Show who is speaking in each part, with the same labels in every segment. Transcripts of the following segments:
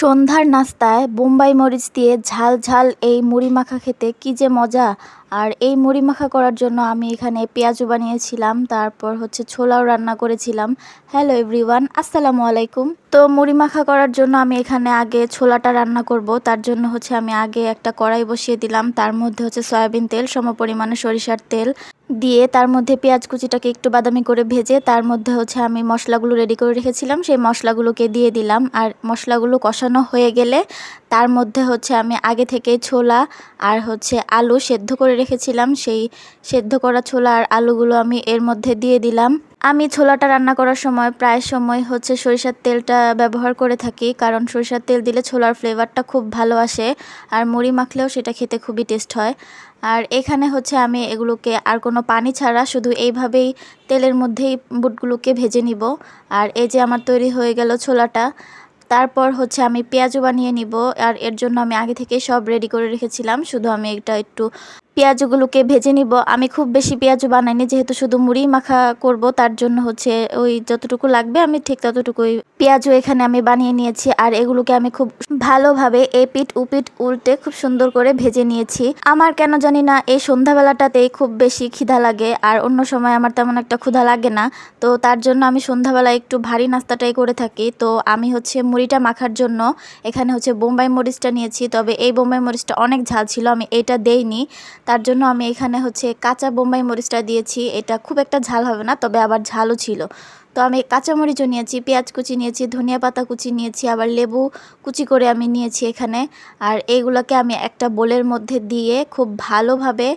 Speaker 1: সন্ধ্যার নাস্তায় বোম্বাই মরিচ দিয়ে ঝাল ঝাল এই মুড়ি মাখা খেতে কি যে মজা। আর এই মুড়ি মাখা করার জন্য আমি এখানে পেঁয়াজু বানিয়েছিলাম, তারপর হচ্ছে ছোলাও রান্না করেছিলাম। হ্যালো এভরিওয়ান, আসসালামু আলাইকুম। তো মুড়ি মাখা করার জন্য আমি এখানে আগে ছোলাটা রান্না করব, তার জন্য হচ্ছে আমি আগে একটা কড়াই বসিয়ে দিলাম, তার মধ্যে হচ্ছে সয়াবিন তেল সম পরিমাণে সরিষার তেল দিয়ে তার মধ্যে পেঁয়াজ কুচিটাকে একটু বাদামি করে ভেজে, তার মধ্যে হচ্ছে আমি মশলাগুলো রেডি করে রেখেছিলাম। সেই মশলাগুলোকে দিয়ে দিলাম। আর মশলাগুলো কষানো হয়ে গেলে তার মধ্যে হচ্ছে আমি আগে থেকে ছোলা আর হচ্ছে আলু সেদ্ধ করে রেখেছিলাম। সেই সেদ্ধ করা ছোলা আর আলুগুলো আমি এর মধ্যে দিয়ে দিলাম। আমি ছোলাটা রান্না করার সময় প্রায় সময় হচ্ছে সরিষার তেলটা ব্যবহার করে থাকি, কারণ সরিষার তেল দিলে ছোলার ফ্লেভারটা খুব ভালো আসে আর মুড়ি মাখলেও সেটা খেতে খুবই টেস্ট হয়। আর এখানে হচ্ছে আমি এগুলোকে আর কোনো পানি ছাড়া শুধু এইভাবেই তেলের মধ্যেই বুটগুলোকে ভেজে নিব। আর এই যে আমার তৈরি হয়ে গেল ছোলাটা, তারপর হচ্ছে আমি পেঁয়াজও বানিয়ে নিব। আর এর জন্য আমি আগে থেকে সব রেডি করে রেখেছিলাম। শুধু আমি এটা একটু পেঁয়াজগুলোকে ভেজে নিব। আমি খুব বেশি পেঁয়াজও বানাইনি, যেহেতু শুধু মুড়ি মাখা করব, তার জন্য হচ্ছে ওই যতটুকু লাগবে আমি ঠিক ততটুকুই পেঁয়াজও এখানে আমি বানিয়ে নিয়েছি। আর এগুলোকে আমি খুব ভালোভাবে এপিট উপিট উল্টে খুব সুন্দর করে ভেজে নিয়েছি। আমার কেন জানি না এই সন্ধ্যাবেলাটাতেই খুব বেশি খিদা লাগে, আর অন্য সময় আমার তেমন একটা ক্ষুধা লাগে না। তো তার জন্য আমি সন্ধ্যাবেলা একটু ভারী নাস্তাটাই করে থাকি। তো আমি হচ্ছে মুড়িটা মাখার জন্য এখানে হচ্ছে বোম্বাই মরিচটা নিয়েছি, তবে এই বোম্বাই মরিচটা অনেক ঝাল ছিল, আমি এটা দেইনি। তার জন্য আমি এখানে হচ্ছে কাঁচা বোম্বাই মরিচটা দিয়েছি। এটা খুব একটা ঝাল হবে না, তবে আবার ঝালও ছিল। তো আমি কাঁচামরিচও নিয়েছি, পেঁয়াজ কুচি নিয়েছি, ধনিয়া পাতা কুচি নিয়েছি, আবার লেবু কুচি করে আমি নিয়েছি এখানে। আর এইগুলোকে আমি একটা বোলের মধ্যে দিয়ে খুব ভালোভাবে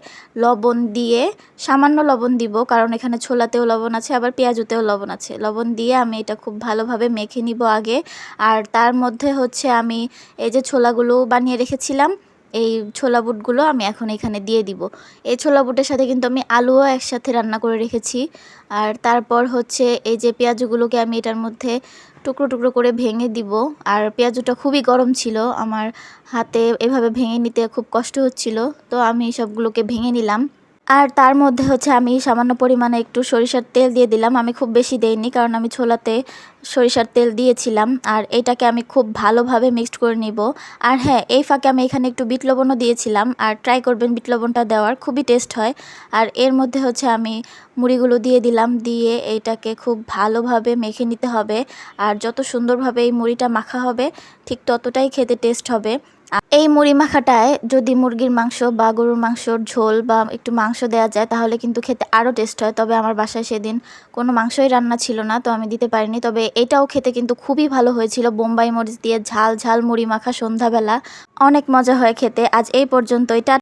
Speaker 1: লবণ দিয়ে, সামান্য লবণ দিব, কারণ এখানে ছোলাতেও লবণ আছে, আবার পেঁয়াজুতেও লবণ আছে। লবণ দিয়ে আমি এটা খুব ভালোভাবে মেখে নিব আগে। আর তার মধ্যে হচ্ছে আমি এই যে ছোলাগুলো বানিয়ে রেখেছিলাম এই ছোলা বুটগুলো আমি এখন এখানে দিয়ে দিব। এই ছোলা বুটের সাথে কিন্তু আমি আলুও একসাথে রান্না করে রেখেছি। আর তারপর হচ্ছে এই যে পেঁয়াজগুলোকে আমি এটার মধ্যে টুকরো টুকরো করে ভেঙে দিব। আর পেঁয়াজটা খুবই গরম ছিল, আমার হাতে এভাবে ভেঙে নিতে খুব কষ্ট হচ্ছিল। তো আমি সবগুলোকে ভেঙে নিলাম। আর তার মধ্যে হচ্ছে আমি সামান্য পরিমাণে একটু সরিষার তেল দিয়ে দিলাম। আমি খুব বেশি দেইনি কারণ আমি ছোলাতে সরিষার তেল দিয়েছিলাম আর এটাকে আমি খুব ভালোভাবে মিক্সড করে নিব। আর হ্যাঁ এই ফাঁকে আমি এখানে একটু বিট লবণও দিয়েছিলাম আর ট্রাই করবেন বিট লবণটা দেওয়ার, খুবই টেস্ট হয়। আর এর মধ্যে হচ্ছে আমি মুড়িগুলো দিয়ে দিলাম, দিয়ে এইটাকে খুব ভালোভাবে মেখে নিতে হবে। আর যত সুন্দরভাবে এই মুড়িটা মাখা হবে, ঠিক ততটাই খেতে টেস্ট হবে। এই মুড়ি মাখাটায় যদি মুরগির মাংস বা গরুর মাংসর ঝোল বা একটু মাংস দেওয়া যায়, তাহলে কিন্তু খেতে আরও টেস্ট হয়। তবে আমার বাসায় সেদিন কোনো মাংসই রান্না ছিল না, তো আমি দিতে পারিনি। তবে এটাও খেতে কিন্তু খুবই ভালো হয়েছিল। বোম্বাই মরিচ দিয়ে ঝাল ঝাল মুড়ি মাখা সন্ধ্যাবেলা। অনেক মজা হয় খেতে। আজ এই পর্যন্ত টা